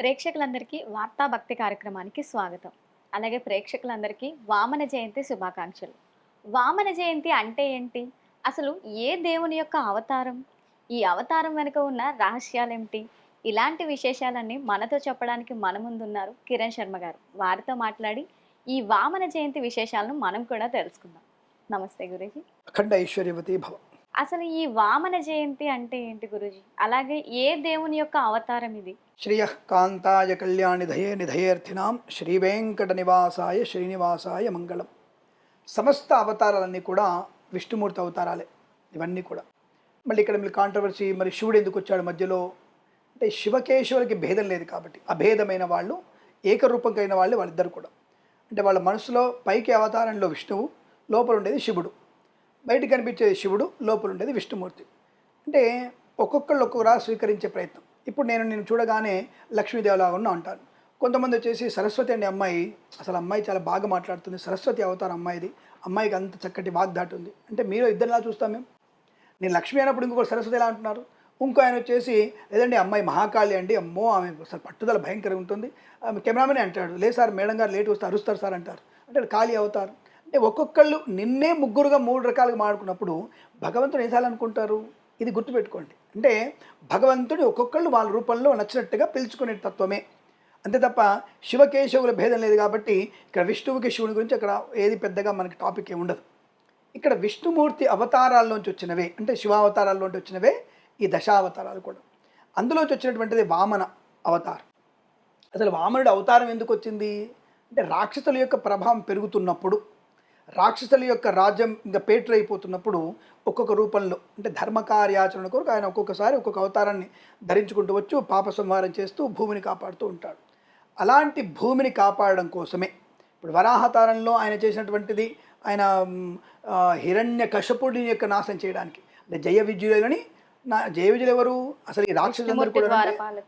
ప్రేక్షకులందరికీ వార్తా భక్తి కార్యక్రమానికి స్వాగతం. అలాగే ప్రేక్షకులందరికీ వామన జయంతి శుభాకాంక్షలు. వామన జయంతి అంటే ఏంటి? అసలు ఏ దేవుని యొక్క అవతారం? ఈ అవతారం వెనుక ఉన్న రహస్యాలేమిటి? ఇలాంటి విశేషాలన్నీ మనతో చెప్పడానికి మన ముందున్నారు కిరణ్ శర్మ గారు. వారితో మాట్లాడి ఈ వామన జయంతి విశేషాలను మనం కూడా తెలుసుకుందాం. నమస్తే గురుజీ. అఖండ ఐశ్వర్యవతి భవ అసలు ఈ వామన జయంతి అంటే ఏంటి గురుజీ? అలాగే ఏ దేవుని యొక్క అవతారం ఇది? శ్రియ కాంతాయ కళ్యాణి ధయే నిధయేర్థినాం శ్రీ వెంకట నివాసాయ శ్రీనివాసాయ మంగళం. సమస్త అవతారాలన్నీ కూడా విష్ణుమూర్తి అవతారాలే. ఇవన్నీ కూడా. మళ్ళీ ఇక్కడ మీరు కాంట్రవర్సీ మరి శివుడు ఎందుకు వచ్చాడు మధ్యలో? అంటే శివకేశవులకి భేదం లేదు కాబట్టి. అభేదమైన వాళ్ళు ఏకరూపం కలిగిన వాళ్ళు వాళ్ళిద్దరు కూడా. అంటే వాళ్ళ మనసులో పైకి అవతారంలో విష్ణువు లోపల ఉండేది శివుడు. బయట కనిపించేది శివుడు లోపల ఉండేది విష్ణుమూర్తి. అంటే ఒక్కొక్కళ్ళు ఒక్కొక్కరా స్వీకరించే ప్రయత్నం. ఇప్పుడు నేను నేను చూడగానే లక్ష్మీదేవలాగా ఉన్నా అంటాను కొంతమంది వచ్చేసి సరస్వతి అనే అమ్మాయి అసలు అమ్మాయి చాలా బాగా మాట్లాడుతుంది. సరస్వతి అవతారం అమ్మాయిది. అమ్మాయికి అంత చక్కటి వాగ్దాటి ఉంది. అంటే మీరు ఇద్దరిలా చూస్తాం మేము? నేను లక్ష్మి అయినప్పుడు ఇంకొకటి సరస్వతి ఎలా అంటున్నారు? ఇంకో ఆయన వచ్చేసి లేదండి అమ్మాయి మహాకాళి అండి అమ్మో ఆమె అసలు పట్టుదల భయంకరంగా ఉంటుంది. ఆమె కెమెరామెన్ అంటాడు లేదు సార్ మేడం గారు లేట్ వస్తే అరుస్తారు సార్ అంటారు. అంటే కాళీ అవుతారు. అంటే ఒక్కొక్కళ్ళు నిన్నే ముగ్గురుగా మూడు రకాలుగా మాడుకున్నప్పుడు భగవంతుడు ఏం ఇది గుర్తుపెట్టుకోండి. అంటే భగవంతుడు ఒక్కొక్కళ్ళు వాళ్ళ రూపంలో నచ్చినట్టుగా పిలుచుకునే తత్వమే. అంతే తప్ప శివకేశవుల భేదం లేదు కాబట్టి ఇక్కడ విష్ణువుకి శివుని గురించి అక్కడ ఏది పెద్దగా మనకి టాపిక్ ఏమి ఉండదు. ఇక్కడ విష్ణుమూర్తి అవతారాల్లోంచి వచ్చినవే అంటే శివావతారాల్లోంచి వచ్చినవే ఈ దశావతారాలు కూడా. అందులోంచి వచ్చినటువంటిది వామన అవతారం. అసలు వామనుడి అవతారం ఎందుకు వచ్చింది? అంటే రాక్షసుల యొక్క ప్రభావం పెరుగుతున్నప్పుడు. రాక్షసుల యొక్క రాజ్యం ఇంకా పేటరైపోతున్నప్పుడు ఒక్కొక్క రూపంలో అంటే ధర్మకార్యాచరణ కొరకు ఆయన ఒక్కొక్కసారి ఒక్కొక్క అవతారాన్ని ధరించుకుంటూ వచ్చు పాప సంహారం చేస్తూ భూమిని కాపాడుతూ ఉంటాడు. అలాంటి భూమిని కాపాడడం కోసమే. ఇప్పుడు వరాహతారంలో ఆయన చేసినటువంటిది ఆయన హిరణ్య కశపుడిని యొక్క నాశనం చేయడానికి అంటే జయ విజయులని నా జయ విజయులు ఎవరు? అసలు ఈ రాక్షసులందరూ కూడా.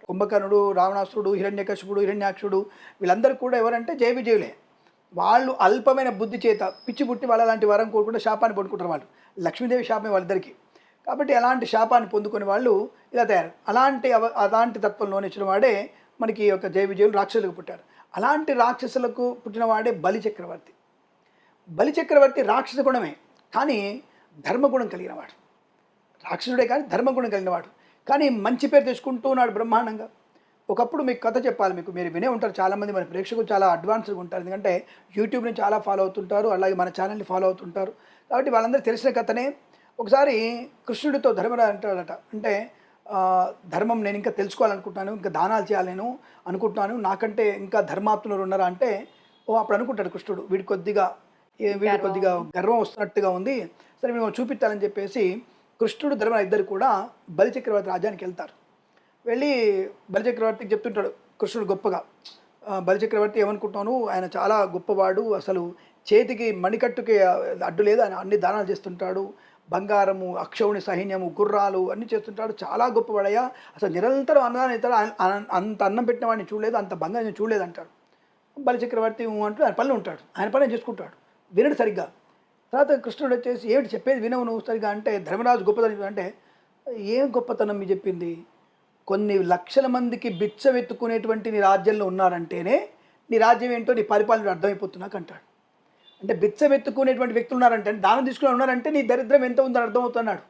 కుంభకర్ణుడు రావణాసురుడు హిరణ్యకశిపుడు హిరణ్యాక్షుడు వీళ్ళందరూ కూడా ఎవరంటే జయ విజయులే. వాళ్ళు అల్పమైన బుద్ధి చేత పిచ్చి పుట్టి వాళ్ళ అలాంటి వరం కోరుకుంటే శాపాన్ని పొందుకుంటారు వాళ్ళు. లక్ష్మీదేవి శాపమే వాళ్ళిద్దరికి. కాబట్టి అలాంటి శాపాన్ని పొందుకునే వాళ్ళు ఇలా తయారు. అలాంటి అవ అలాంటి తత్వంలో ఇచ్చిన వాడే మనకి ఈ యొక్క జయ విజయులు రాక్షసులకు పుట్టారు. అలాంటి రాక్షసులకు పుట్టినవాడే బలి చక్రవర్తి. బలి చక్రవర్తి రాక్షస గుణమే కానీ ధర్మగుణం కలిగినవాడు రాక్షసుడే కానీ ధర్మగుణం కలిగినవాడు కానీ మంచి పేరు తెచ్చుకుంటూ ఉన్నాడు బ్రహ్మాండంగా. ఒకప్పుడు మీకు కథ చెప్పాలి మీకు మీరు వినే ఉంటారు చాలామంది మన ప్రేక్షకులు చాలా అడ్వాన్స్గా ఉంటారు. ఎందుకంటే యూట్యూబ్ని చాలా ఫాలో అవుతుంటారు అలాగే మన ఛానల్ని ఫాలో అవుతుంటారు. కాబట్టి వాళ్ళందరూ తెలిసిన కథనే. ఒకసారి కృష్ణుడితో ధర్మరాజు అంటాడట అంటే ధర్మం నేను ఇంకా తెలుసుకోవాలనుకుంటున్నాను ఇంకా దానాలు చేయాలి నేను అనుకుంటున్నాను నాకంటే ఇంకా ధర్మాత్ములు ఉన్నారా అంటే ఓ అప్పుడు అనుకుంటాడు కృష్ణుడు వీడి కొద్దిగా వీడి కొద్దిగా గర్వం వస్తున్నట్టుగా ఉంది సరే మేము చూపించాలని చెప్పేసి కృష్ణుడు ధర్మరాజు ఇద్దరు కూడా బలిచక్రవర్తి రాజ్యానికి వెళ్తారు. వెళ్ళి బలిచక్రవర్తికి చెప్తుంటాడు కృష్ణుడు గొప్పగా. బలిచక్రవర్తి ఏమనుకుంటున్నాను ఆయన చాలా గొప్పవాడు. అసలు చేతికి మణికట్టుకి అడ్డు లేదు. ఆయన అన్ని దానాలు చేస్తుంటాడు. బంగారము అక్షౌని సైన్యము గుర్రాలు అన్ని చేస్తుంటాడు. చాలా గొప్పవాడయ్యా. అసలు నిరంతరం అన్నదానం ఇస్తాడు ఆయన- అంత అన్నం పెట్టిన వాడిని చూడలేదు. అంత బంగారం నేను చూడలేదు అంటాడు బలిచక్రవర్తి అంటూ ఆయన పనులు ఉంటాడు. ఆయన పని చేసుకుంటాడు. వినడు సరిగ్గా. తర్వాత కృష్ణుడు వచ్చేసి ఏమిటి చెప్పేది వినవు నువ్వు సరిగ్గా? అంటే ధర్మరాజు గొప్పతనం అంటే ఏం గొప్పతనం మీ చెప్పింది? కొన్ని లక్షల మందికి బిచ్చం ఎత్తుకునేటువంటి నీ రాజ్యంలో ఉన్నారంటేనే నీ రాజ్యం ఏంటో నీ పరిపాలన అర్థమైపోతున్నాక అంటాడు. అంటే బిచ్చం ఎత్తుకునేటువంటి వ్యక్తులు ఉన్నారంటే దానం తీసుకుని ఉన్నారంటే నీ దరిద్రం ఎంత ఉందని అర్థమవుతున్నాడు.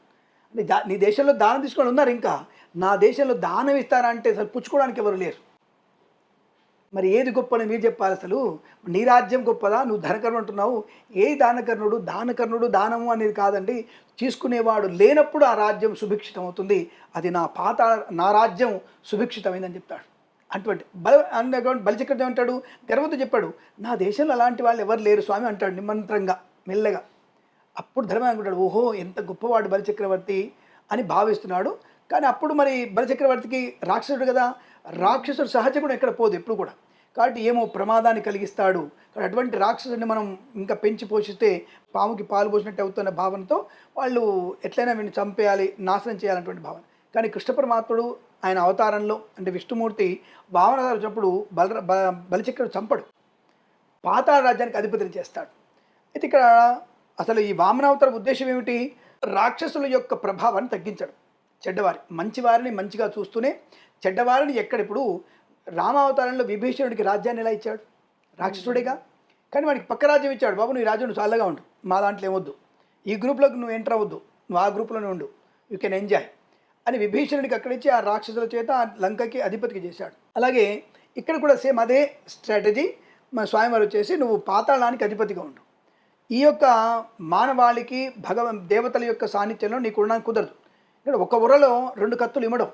అంటే నీ దేశంలో దానం తీసుకుని ఉన్నారు ఇంకా. నా దేశంలో దానం ఇస్తారా అంటే అసలు పుచ్చుకోవడానికి ఎవరు లేరు. మరి ఏది గొప్పని మీరు చెప్పాలి అసలు? నీ రాజ్యం గొప్పదా? నువ్వు ధనకర్ణుడు అంటున్నావు. ఏ దానకర్ణుడు? దానకర్ణుడు దానము అనేది కాదండి. తీసుకునేవాడు లేనప్పుడు ఆ రాజ్యం సుభిక్షితం అవుతుంది అది నా పాత నా రాజ్యం సుభిక్షితమైందని చెప్తాడు. అటువంటి బల అన్నటువంటి బలిచక్రవర్తి అంటాడు గర్వంతో చెప్పాడు నా దేశంలో అలాంటి వాళ్ళు ఎవరు లేరు స్వామి అంటాడు నిమంత్రంగా మెల్లగా. అప్పుడు ధర్మ అనుకుంటాడు ఓహో ఎంత గొప్పవాడు బలిచక్రవర్తి అని భావిస్తున్నాడు. కానీ అప్పుడు మరి బలిచక్రవర్తికి రాక్షసుడు కదా? రాక్షసుడు సహజగుణం ఎక్కడ పోదు ఎప్పుడు కూడా. కాబట్టి ఏమో ప్రమాదాన్ని కలిగిస్తాడు. కాబట్టి అటువంటి రాక్షసుని మనం ఇంకా పెంచి పోషిస్తే పాముకి పాలు పోసినట్టు అవుతున్న భావనతో వాళ్ళు ఎట్లయినా వీడిని చంపేయాలి నాశనం చేయాలన్నటువంటి భావన. కానీ కృష్ణ పరమాత్ముడు ఆయన అవతారంలో అంటే విష్ణుమూర్తి భావన వచ్చినప్పుడు బల బలిచక్రుడు చంపడు. పాతాళ రాజ్యానికి అధిపతిని చేస్తాడు. అయితే ఇక్కడ అసలు ఈ వామనావతార ఉద్దేశం ఏమిటి? రాక్షసుల యొక్క ప్రభావాన్ని తగ్గించడం. చెడ్డవారి మంచివారిని మంచిగా చూస్తూనే చెడ్డవారిని ఎక్కడిప్పుడు రామావతారంలో విభీషణుడికి రాజ్యాన్ని ఎలా ఇచ్చాడు? రాక్షసుడిగా? కానీ వాడికి పక్క రాజ్యం ఇచ్చాడు. బాబు నువ్వు రాజ్యం నువ్వు ఉండు. మా దాంట్లో ఏమొద్దు ఈ గ్రూప్లోకి నువ్వు ఎంటర్ అవ్వద్దు. నువ్వు ఆ గ్రూప్లోనే ఉండు. యూ కెన్ ఎంజాయ్ అని విభీషణుడికి అక్కడిచ్చి ఆ రాక్షసుల చేత ఆ లంకకి అధిపతికి చేశాడు. అలాగే ఇక్కడ కూడా సేమ్ అదే స్ట్రాటజీ. మన స్వామివారు వచ్చేసి నువ్వు పాతాళానికి అధిపతిగా ఉండు. ఈ యొక్క మానవాళికి భగవ దేవతల యొక్క సాన్నిధ్యంలో నీకు ఉండడానికి కుదరదు. ఇక్కడ ఒక ఉరలో రెండు కత్తులు ఇమ్మడం.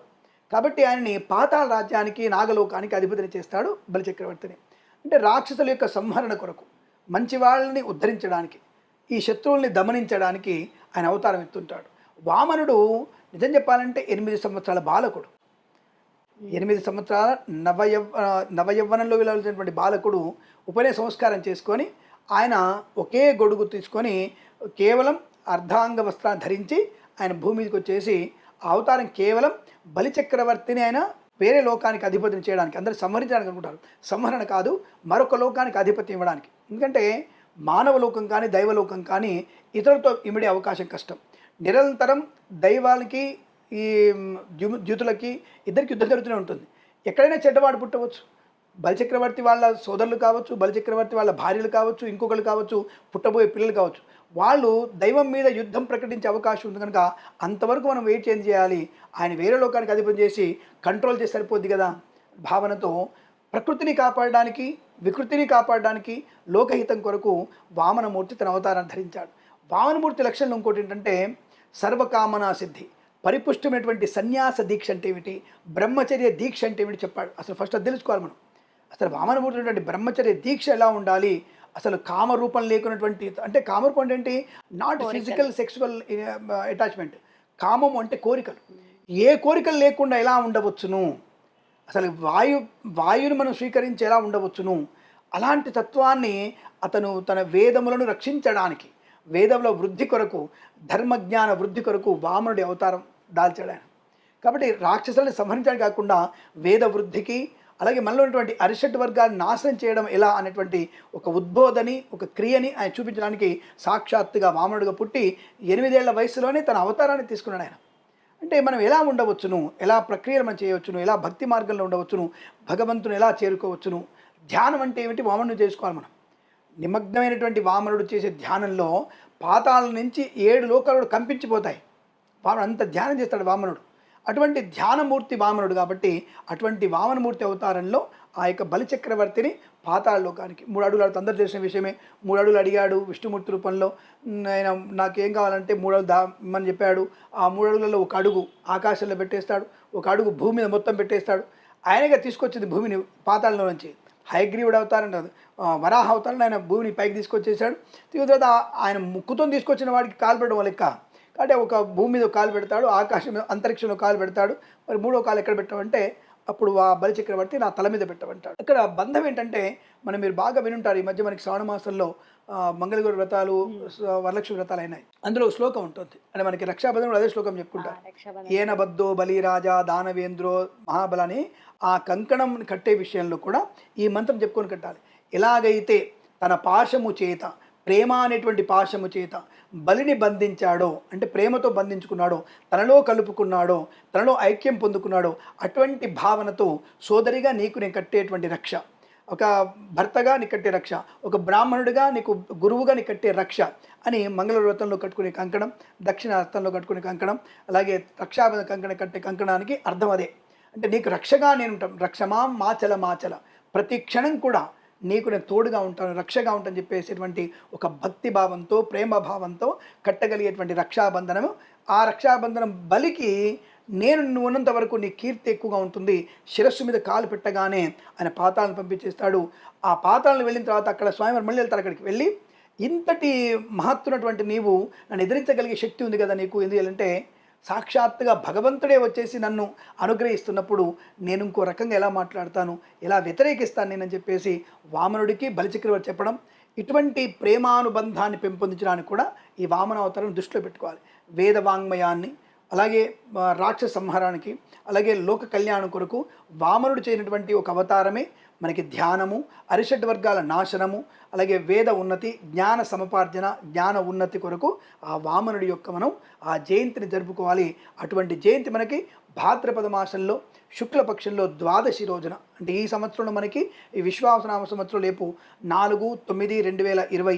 కాబట్టి ఆయనని పాతాళ రాజ్యానికి నాగలోకానికి అధిపతిని చేస్తాడు బలిచక్రవర్తిని. అంటే రాక్షసుల యొక్క సంహరణ కొరకు మంచి వాళ్ళని ఉద్ధరించడానికి ఈ శత్రువుల్ని దమనించడానికి ఆయన అవతారం ఎత్తుంటాడు. వామనుడు నిజం చెప్పాలంటే ఎనిమిది సంవత్సరాల బాలకుడు. ఎనిమిది సంవత్సరాల నవయవ నవయవ్వనంలో వెళ్ళాల్సినటువంటి బాలకుడు ఉపనయ సంస్కారం చేసుకొని ఆయన ఒకే గొడుగు తీసుకొని కేవలం అర్ధాంగ వస్త్రాన్ని ధరించి ఆయన భూమి వచ్చేసి ఆ అవతారం కేవలం బలిచక్రవర్తిని ఆయన వేరే లోకానికి అధిపతిని చేయడానికి అందరూ సంహరించడానికి అనుకుంటారు. సంహరణ కాదు మరొక లోకానికి అధిపతి ఇవ్వడానికి. ఎందుకంటే మానవ లోకం కానీ దైవలోకం కానీ ఇతరులతో ఇమిడే అవకాశం కష్టం. నిరంతరం దైవానికి ఈ ద్యుతులకి ఇద్దరికి యుద్ధం జరుగుతూనే ఉంటుంది. ఎక్కడైనా చెడ్డవాడు పుట్టవచ్చు. బలిచక్రవర్తి వాళ్ళ సోదరులు కావచ్చు బలిచక్రవర్తి వాళ్ళ భార్యలు కావచ్చు ఇంకొకరు కావచ్చు పుట్టబోయే పిల్లలు కావచ్చు. వాళ్ళు దైవం మీద యుద్ధం ప్రకటించే అవకాశం ఉంది కనుక అంతవరకు మనం వెయిట్ చేంజ్ చేయాలి. ఆయన వేరే లోకానికి అధిపతి చేసి కంట్రోల్ చేసి సరిపోద్ది కదా. భావనతో ప్రకృతిని కాపాడడానికి వికృతిని కాపాడడానికి లోకహితం కొరకు వామనమూర్తి తన అవతారాన్ని ధరించాడు. వామనమూర్తి లక్షణం ఇంకోటి ఏంటంటే సర్వకామనా సిద్ధి పరిపుష్టమైనటువంటి సన్యాస దీక్ష అంటే ఏమిటి? బ్రహ్మచర్య దీక్ష అంటే ఏమిటి చెప్పాడు. అసలు ఫస్ట్ అది తెలుసుకోవాలి మనం. అసలు వామనమూర్తి బ్రహ్మచర్య దీక్ష ఎలా ఉండాలి? అసలు కామరూపం లేకున్నటువంటి అంటే కామరూపం అంటే ఏంటి? నాట్ ఫిజికల్ సెక్సువల్ అటాచ్మెంట్ కామం అంటే కోరికలు. ఏ కోరికలు లేకుండా ఎలా ఉండవచ్చును? అసలు వాయు వాయువుని మనం స్వీకరించి ఎలా ఉండవచ్చును? అలాంటి తత్వాన్ని అతను తన వేదములను రక్షించడానికి వేదంలో వృద్ధి కొరకు ధర్మజ్ఞాన వృద్ధి కొరకు వామనుడి అవతారం దాల్చాడు కాబట్టి రాక్షసుల్ని సంహరించడం కాకుండా వేద వృద్ధికి అలాగే మనలో ఉన్నటువంటి అరిషట్ వర్గాన్ని నాశనం చేయడం ఎలా అనేటువంటి ఒక ఉద్బోధని ఒక క్రియని ఆయన చూపించడానికి సాక్షాత్తుగా వామనుడిగా పుట్టి ఎనిమిదేళ్ళ వయసులోనే తన అవతారాన్ని తీసుకున్నాడు ఆయన. అంటే మనం ఎలా ఉండవచ్చును? ఎలా ప్రక్రియలు మనం చేయవచ్చును? ఎలా భక్తి మార్గంలో ఉండవచ్చును? భగవంతుని ఎలా చేరుకోవచ్చును? ధ్యానం అంటే ఏమిటి? వామనుడు చేసుకోవాలి మనం. నిమగ్నమైనటువంటి వామనుడు చేసే ధ్యానంలో పాతాల నుంచి ఏడు లోకాలు కంపించిపోతాయి. వాడు అంత ధ్యానం చేస్తాడు వామనుడు. అటువంటి ధ్యానమూర్తి వామనుడు కాబట్టి అటువంటి వామనమూర్తి అవతారంలో ఆ యొక్క బలిచక్రవర్తిని పాతాళలోకానికి మూడు అడుగులు అడుగుతూ అందరు తెలిసిన విషయమే. మూడు అడుగులు అడిగాడు విష్ణుమూర్తి రూపంలో. ఆయన నాకేం కావాలంటే మూడు అడుగు దామని చెప్పాడు. ఆ మూడు అడుగులలో ఒక అడుగు ఆకాశంలో పెట్టేస్తాడు. ఒక అడుగు భూమి మీద మొత్తం పెట్టేస్తాడు. ఆయనగా తీసుకొచ్చింది భూమిని పాతాళంలో నుంచి. హైగ్రీవుడు అవతారం కాదు వరాహ అవతారం ఆయన భూమిని పైకి తీసుకొచ్చేసాడు తర్వాత ఆయన ముక్కుతో తీసుకొచ్చిన వాడికి కాల్పడడం లెక్క. కాబట్టి ఒక భూమి మీద కాలు పెడతాడు ఆకాశం మీద అంతరిక్షంలో కాలు పెడతాడు. మరి మూడో కాలు ఎక్కడ పెట్టమంటే అప్పుడు ఆ బలిచక్రవర్తి నా తల మీద పెట్టమంటాడు. ఇక్కడ బంధం ఏంటంటే మనం మీరు బాగా వినుంటారు ఈ మధ్య మనకి శ్రావణ మాసంలో మంగళగౌరి వ్రతాలు వరలక్ష్మి వ్రతాలు అయినాయి. అందులో శ్లోకం ఉంటుంది. అంటే మనకి రక్షాబంధంలో అదే శ్లోకం చెప్పుకుంటారు రక్షాబంధన్ ఏన బద్దో బలిరాజా దానవేంద్రో మహాబలని ఆ కంకణం కట్టే విషయంలో కూడా ఈ మంత్రం చెప్పుకొని కట్టాలి. ఎలాగైతే తన పాశము చేత ప్రేమ అనేటువంటి పాశము చేత బలిని బంధించాడో అంటే ప్రేమతో బంధించుకున్నాడో తనలో కలుపుకున్నాడో తనలో ఐక్యం పొందుకున్నాడో అటువంటి భావనతో సోదరిగా నీకు నేను కట్టేటువంటి రక్ష. ఒక భర్తగా నీ కట్టే రక్ష ఒక బ్రాహ్మణుడిగా నీకు గురువుగా నీ కట్టే రక్ష అని మంగళ వ్రతంలో కట్టుకునే కంకణం దక్షిణ అర్థంలో కట్టుకునే కంకణం అలాగే రక్షాబంధ కంకణ కట్టే కంకణానికి అర్థం అదే. అంటే నీకు రక్షగా నేను ఉంటాం రక్షమా మాచల మాచల. ప్రతి క్షణం కూడా నీకు నేను తోడుగా ఉంటాను రక్షగా ఉంటాను చెప్పేసేటువంటి ఒక భక్తి భావంతో ప్రేమ భావంతో కట్టగలిగేటువంటి రక్షాబంధనము. ఆ రక్షాబంధనం బలికి నేను నువ్వు ఉన్నంత వరకు నీ కీర్తి ఎక్కువగా ఉంటుంది. శిరస్సు మీద కాలు పెట్టగానే ఆయన పాతాలను పంపించేస్తాడు. ఆ పాతాలను వెళ్ళిన తర్వాత అక్కడ స్వామివారు మళ్ళీ వెళ్తారు అక్కడికి వెళ్ళి ఇంతటి మహత్తున్నటువంటి నీవు నన్ను ఎదిరించగలిగే శక్తి ఉంది కదా నీకు? ఎందుకంటే సాక్షాత్తుగా భగవంతుడే వచ్చేసి నన్ను అనుగ్రహిస్తున్నప్పుడు నేను ఇంకో రకంగా ఎలా మాట్లాడతాను ఎలా వ్యతిరేకిస్తాను నేనని చెప్పేసి వామనుడికి బలిచక్రవర్తి చెప్పడం ఇటువంటి ప్రేమానుబంధాన్ని పెంపొందించడానికి కూడా ఈ వామన అవతారం దృష్టిలో పెట్టుకోవాలి. వేద వాంగ్మయాన్ని అలాగే రాక్షస సంహారానికి అలాగే లోక కళ్యాణం కొరకు వామనుడు చేయనటువంటి ఒక అవతారమే మనకి ధ్యానము అరిషడ్ వర్గాల నాశనము అలాగే వేద ఉన్నతి జ్ఞాన సమపార్జన జ్ఞాన ఉన్నతి కొరకు ఆ వామనుడి యొక్క మనం ఆ జయంతిని జరుపుకోవాలి. అటువంటి జయంతి మనకి భాద్రపద మాసంలో శుక్లపక్షంలో ద్వాదశి రోజున అంటే ఈ సంవత్సరంలో మనకి ఈ విశ్వాసనామ సంవత్సరం రేపు నాలుగు తొమ్మిది రెండు వేల ఇరవై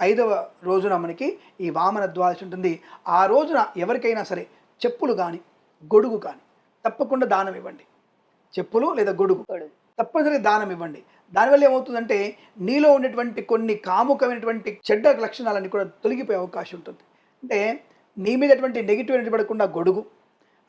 ఐదవ రోజున మనకి ఈ వామన ద్వాదశి ఉంటుంది. ఆ రోజున ఎవరికైనా సరే చెప్పులు కానీ గొడుగు కానీ తప్పకుండా దానం ఇవ్వండి. చెప్పులు లేదా గొడుగు. తప్పనిసరిగా దానం ఇవ్వండి. దానివల్ల ఏమవుతుందంటే నీలో ఉన్నటువంటి కొన్ని కాముకమైనటువంటి చెడ్డ లక్షణాలన్నీ కూడా తొలగిపోయే అవకాశం ఉంటుంది. అంటే నీ మీద ఎటువంటి నెగిటివ్ ఎనర్జీ పడకుండా గొడుగు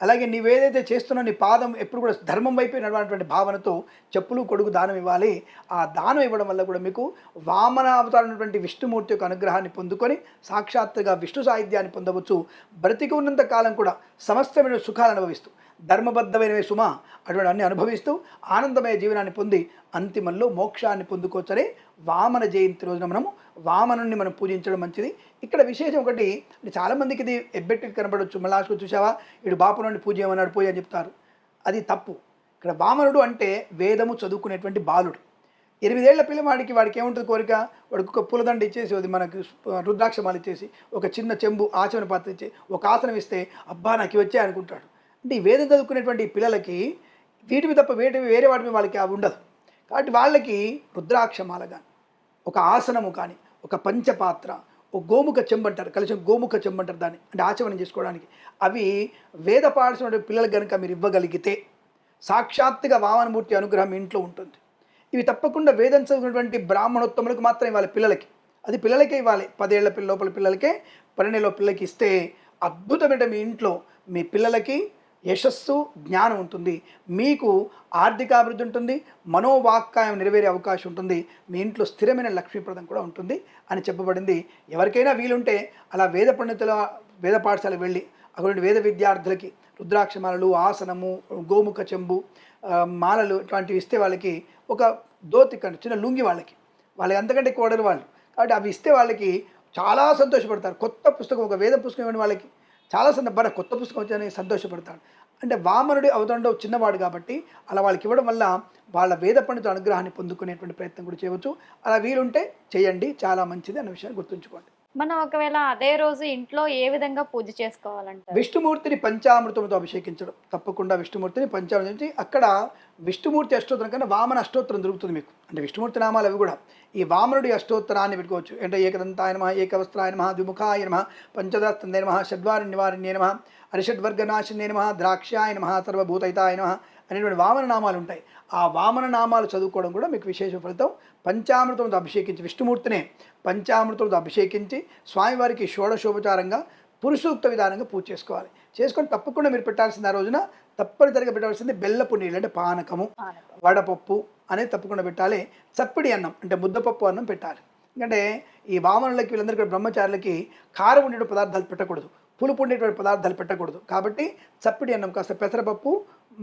అలాగే నీవేదైతే చేస్తున్నా నీ పాదం ఎప్పుడు కూడా ధర్మం వైపే నడవనటువంటి భావనతో చెప్పులు కొడుకు దానం ఇవ్వాలి. ఆ దానం ఇవ్వడం వల్ల కూడా మీకు వామన అవతారమైనటువంటి విష్ణుమూర్తి యొక్క అనుగ్రహాన్ని పొందుకొని సాక్షాత్తుగా విష్ణు సాహిత్యాన్ని పొందవచ్చు. బ్రతికి ఉన్నంత కాలం కూడా సమస్తమైన సుఖాలు అనుభవిస్తూ ధర్మబద్ధమైన సుమ అటువంటి అన్ని అనుభవిస్తూ ఆనందమయ జీవనాన్ని పొంది అంతిమంలో మోక్షాన్ని పొందుకోవచ్చని వామన జయంతి రోజున మనము వామనుణ్ణి మనం పూజించడం మంచిది. ఇక్కడ విశేషం ఒకటి అంటే చాలామందికి ఇది ఎబ్బెట్టి కనబడవచ్చు మళ్ళీ లాస్ట్కి చూసావా ఇటు బాపు నుండి పూజ ఏమన్నాడు పూజ అని చెప్తారు. అది తప్పు. ఇక్కడ వామనుడు అంటే వేదము చదువుకునేటువంటి బాలుడు. ఎనిమిదేళ్ళ పిల్లవాడికి వాడికి ఏముంటుంది కోరిక? వాడికి ఒక పూలదండ ఇచ్చేసి అది మనకు రుద్రాక్షమాలు ఇచ్చేసి ఒక చిన్న చెంబు ఆచమన పాత్ర ఇచ్చి ఒక ఆసనం ఇస్తే అబ్బా నాకు వచ్చే అనుకుంటాడు. అంటే ఈ వేదం చదువుకునేటువంటి పిల్లలకి వీటివి తప్ప వేటి వేరే వాటి మీద వాళ్ళకి అవి ఉండదు. కాబట్టి వాళ్ళకి రుద్రాక్షమాల కానీ ఒక ఆసనము కానీ ఒక పంచపాత్ర ఒక గోముఖ చెంబంటారు కలిసి గోముఖ చెంబంటారు దాన్ని అంటే ఆచమనం చేసుకోవడానికి. అవి వేద పాఠశాల పిల్లలకు కనుక మీరు ఇవ్వగలిగితే సాక్షాత్తుగా వామనమూర్తి అనుగ్రహం ఇంట్లో ఉంటుంది. ఇవి తప్పకుండా వేదం చదివినటువంటి బ్రాహ్మణోత్తములకు మాత్రం ఇవ్వాలి పిల్లలకి. అది పిల్లలకే ఇవ్వాలి. పదేళ్ళ పిల్ల లోపల పిల్లలకే పన్నెండేళ్ళ పిల్లలకి ఇస్తే అద్భుతమైన మీ ఇంట్లో మీ పిల్లలకి యశస్సు జ్ఞానం ఉంటుంది. మీకు ఆర్థిక అభివృద్ధి ఉంటుంది. మనోవాక్కాయం నెరవేరే అవకాశం ఉంటుంది. మీ ఇంట్లో స్థిరమైన లక్ష్మీప్రదం కూడా ఉంటుంది అని చెప్పబడింది. ఎవరికైనా వీలుంటే అలా వేద పండితుల వేద పాఠశాలకు వెళ్ళి అటువంటి వేద విద్యార్థులకి రుద్రాక్షమాలలు ఆసనము గోముఖ చెంబు మాలలు ఇట్లాంటివి ఇస్తే వాళ్ళకి ఒక దోతి కంటే చిన్న లుంగి వాళ్ళకి. వాళ్ళకి అంతకంటే ఎక్కువ వాళ్ళు. కాబట్టి అవి ఇస్తే వాళ్ళకి చాలా సంతోషపడతారు. కొత్త పుస్తకం ఒక వేద పుస్తకం ఇవ్వండి వాళ్ళకి చాలా సందర్భాన కొత్త పుస్తకం వచ్చాయని సంతోషపడతాడు అంటే వామనుడి అవతండవు చిన్నవాడు కాబట్టి అలా వాళ్ళకి ఇవ్వడం వల్ల వాళ్ళ వేద పండితుల అనుగ్రహాన్ని పొందుకునేటువంటి ప్రయత్నం కూడా చేయవచ్చు. అలా వీలుంటే చేయండి చాలా మంచిది అన్న విషయాన్ని గుర్తుంచుకోండి. మనం ఒకవేళ అదే రోజు ఇంట్లో ఏ విధంగా పూజ చేసుకోవాలంటే విష్ణుమూర్తిని పంచామృతంతో అభిషేకించడం. తప్పకుండా విష్ణుమూర్తిని పంచామృతం అక్కడ విష్ణుమూర్తి అష్టోత్తరం కన్నా వామన అష్టోత్తరం దొరుకుతుంది మీకు. అంటే విష్ణుమూర్తి నామాలు అవి కూడా. ఈ వామనుడి అష్టోత్తరాన్ని పెట్టుకోవచ్చు. అంటే ఏకదంతాయ నమ ఏకవస్త్రాయ నమ ద్విముఖాయ నమ పంచదాస్తందే నమ షడ్వారి నివారణ్యే నమ అరిషడ్వర్గనాశిన్యే నమ ద్రాక్షాయ నమ సర్వభూతైతాయ నమ అనేటువంటి వామన నామాలు ఉంటాయి. ఆ వామన నామాలు చదువుకోవడం కూడా మీకు విశేష ఫలితం. పంచామృతంతో అభిషేకించి విష్ణుమూర్తినే పంచామృతంతో అభిషేకించి స్వామివారికి షోడశోపచారంగా పురుషూక్త విధానంగా పూజ చేసుకోవాలి. చేసుకొని తప్పకుండా మీరు పెట్టాల్సింది ఆ రోజున తప్పనిసరిగా పెట్టాల్సింది బెల్లపు నీళ్ళు అంటే పానకము వడపప్పు అనేది తప్పకుండా పెట్టాలి. చప్పిడి అన్నం అంటే ముద్దపప్పు అన్నం పెట్టాలి. ఎందుకంటే ఈ వామనులకి వీళ్ళందరికీ కూడా బ్రహ్మచారులకి కారం ఉండేటువంటి పదార్థాలు పెట్టకూడదు. పులుపు ఉండేటువంటి పదార్థాలు పెట్టకూడదు. కాబట్టి చప్పిడి అన్నం కాస్త పెసరపప్పు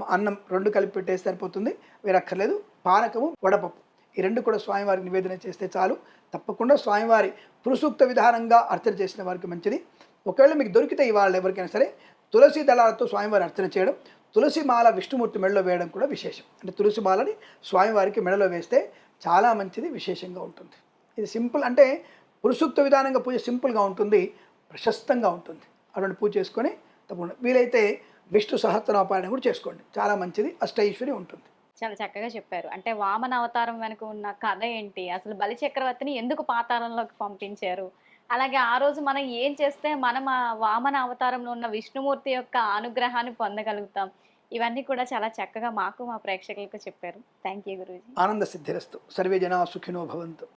అన్నం రెండు కలిపి పెట్టేస్తే సరిపోతుంది. వేరక్కర్లేదు. పానకము వడపప్పు. ఈ రెండు కూడా స్వామివారికి నివేదన చేస్తే చాలు. తప్పకుండా స్వామివారి పురుసూక్త విధానంగా అర్చన చేసిన వారికి మంచిది. ఒకవేళ మీకు దొరికితే ఇవాళ ఎవరికైనా సరే తులసి దళాలతో స్వామివారి అర్చన చేయడం తులసి మాల విష్ణుమూర్తి మెడలో వేయడం కూడా విశేషం. అంటే తులసి మాలని స్వామివారికి మెడలో వేస్తే చాలా మంచిది విశేషంగా ఉంటుంది. ఇది సింపుల్ అంటే పురుసూక్త విధానంగా పూజ సింపుల్గా ఉంటుంది ప్రశస్తంగా ఉంటుంది. అటువంటి పూజ చేసుకొని తప్పకుండా. వీలైతే విష్ణు సహస్రనాపాయణ కూడా చేసుకోండి. చాలా మంచిది. అష్టైశ్వర్యం ఉంటుంది. చాలా చక్కగా చెప్పారు. అంటే వామన అవతారం వెనుక ఉన్న కథ ఏంటి? అసలు బలి చక్రవర్తిని ఎందుకు పాతాళంలోకి పంపించారు? అలాగే ఆ రోజు మనం ఏం చేస్తే మనం ఆ వామన అవతారంలో ఉన్న విష్ణుమూర్తి యొక్క అనుగ్రహాన్ని పొందగలుగుతాం? ఇవన్నీ కూడా చాలా చక్కగా మాకు మా ప్రేక్షకులకు చెప్పారు. థ్యాంక్ యూ గురూజీ. ఆనంద సిద్ధిరస్తు. సర్వే జనా సుఖినో భవంతు.